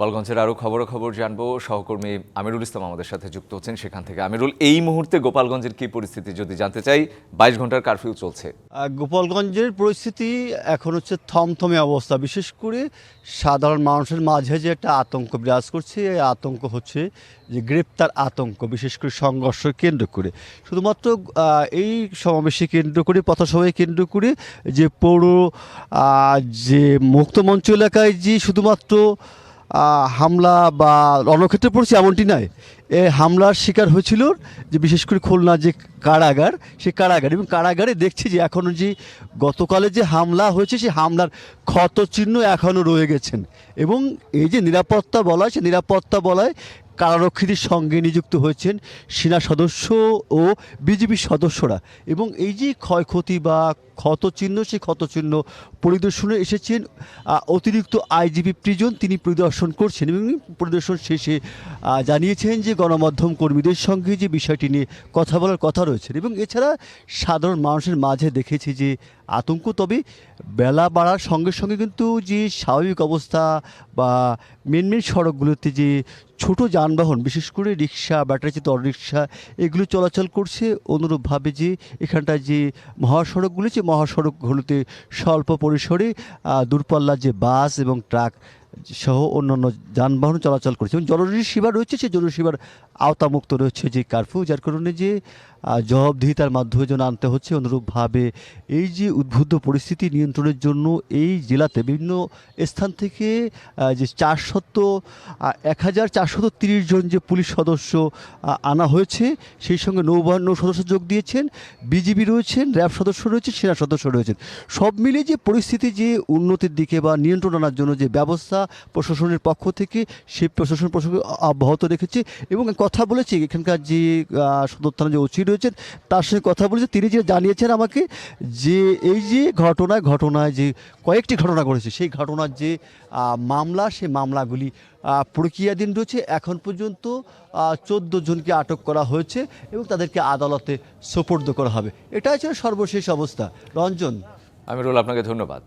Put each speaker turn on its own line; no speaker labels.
গোপালগঞ্জের আরও খবরাখবর জানব। সহকর্মী আমিরুল ইসলাম আমাদের সাথে যুক্ত হচ্ছেন সেখান থেকে। আমিরুল, এই মুহূর্তে গোপালগঞ্জের কি পরিস্থিতি যদি জানতে চাই, বাইশ ঘণ্টার কারফিউ চলছে।
গোপালগঞ্জের পরিস্থিতি এখন হচ্ছে থমথমে অবস্থা। বিশেষ করে সাধারণ মানুষের মাঝে যে একটা আতঙ্ক বিরাজ করছে, এই আতঙ্ক হচ্ছে যে গ্রেপ্তার আতঙ্ক, বিশেষ করে সংঘর্ষ কেন্দ্র করে। শুধুমাত্র এই সমাবেশে কেন্দ্র করে, পথসভায় কেন্দ্র করে যে পৌর যে মুক্তমঞ্চ এলাকায় যে শুধুমাত্র হামলা বা রণক্ষেত্রে পড়ছে এমনটি নয়। এ হামলার শিকার হয়েছিল যে বিশেষ করে খুলনা যে কারাগার সেই কারাগার এবং কারাগারে দেখছি যে এখনও যে গতকালে যে হামলা হয়েছে সেই হামলার ক্ষতচিহ্ন এখনও রয়ে গেছেন। এবং এই যে নিরাপত্তা বলা হয়, সে নিরাপত্তা বলায় কারারক্ষীদের সঙ্গে নিযুক্ত হয়েছেন সেনা সদস্য ও বিজেপি সদস্যরা। এবং এই যে ক্ষয়ক্ষতি বা ক্ষতচিহ্ন, সেই ক্ষতচিহ্ন পরিদর্শনে এসেছেন অতিরিক্ত আইজিপি প্রিজন তিনি পরিদর্শন করছেন এবং পরিদর্শন শেষে জানিয়েছেন যে গণমাধ্যম কর্মীদের সঙ্গে যে বিষয়টি নিয়ে কথা বলার কথা রয়েছে। এবং এছাড়া সাধারণ মানুষের মাঝে দেখেছি যে আতঙ্ক, তবে বেলা বাড়ার সঙ্গে সঙ্গে কিন্তু যে স্বাভাবিক অবস্থা বা মেন মেন সড়কগুলোতে যে ছোট যানবাহন, বিশেষ করে রিক্সা ব্যাটারিচিত অটোরিক্সা, এগুলো চলাচল করছে। অনুরূপভাবে যে এখানটায় যে মহাসড়কগুলো যে মহাসড়কগুলোতে স্বল্প পরিসরে দূরপাল্লার যে বাস এবং ট্রাক সহ অন্যান্য যানবাহন চলাচল করছে। এবং জরুরি সেবা রয়েছে, সেই জরুরি সেবার আওতামুক্ত রয়েছে যে কারফিউ, যার কারণে যে জবাবদিহিতার মাধ্যমে যেন আনতে হচ্ছে। অনুরূপভাবে এই যে উদ্বুদ্ধ পরিস্থিতি নিয়ন্ত্রণের জন্য এই জেলাতে বিভিন্ন স্থান থেকে যে চারশত এক হাজার চারশত তিরিশ জন যে পুলিশ সদস্য আনা হয়েছে, সেই সঙ্গে নৌবাহিনী নৌ সদস্য যোগ দিয়েছেন। বিজিবি রয়েছেন, র্যাব সদস্য রয়েছে সেনা সদস্য রয়েছেন। সব মিলিয়ে যে পরিস্থিতি যে উন্নতির দিকে বা নিয়ন্ত্রণ আনার জন্য যে ব্যবস্থা প্রশাসনের পক্ষ থেকে সেই প্রশাসন প্রসঙ্গে অব্যাহত রেখেছে এবং কথা বলেছি, এখানকার যে সদর থানা যে ওসি রয়েছেন, তার সঙ্গে কথা বলেছে। তিনি যে জানিয়েছেন আমাকে যে, এই যে ঘটনায় ঘটনায় যে কয়েকটি ঘটনা ঘটেছে, সেই ঘটনার যে মামলা, সেই মামলাগুলি প্রক্রিয়াধীন রয়েছে। এখন পর্যন্ত চোদ্দ জনকে আটক করা হয়েছে এবং তাদেরকে আদালতে সোপর্দ করা হবে। এটাই ছিল সর্বশেষ অবস্থা। রঞ্জন।
আমি আমিরুল, আপনাকে ধন্যবাদ।